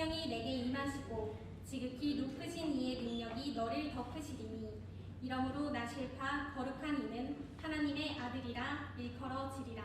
성령이 내게 임하시고 지극히 높으신 이의 능력이 너를 덮으시리니 이러므로 나 실파 거룩한 이는 하나님의 아들이라 일컬어지리라.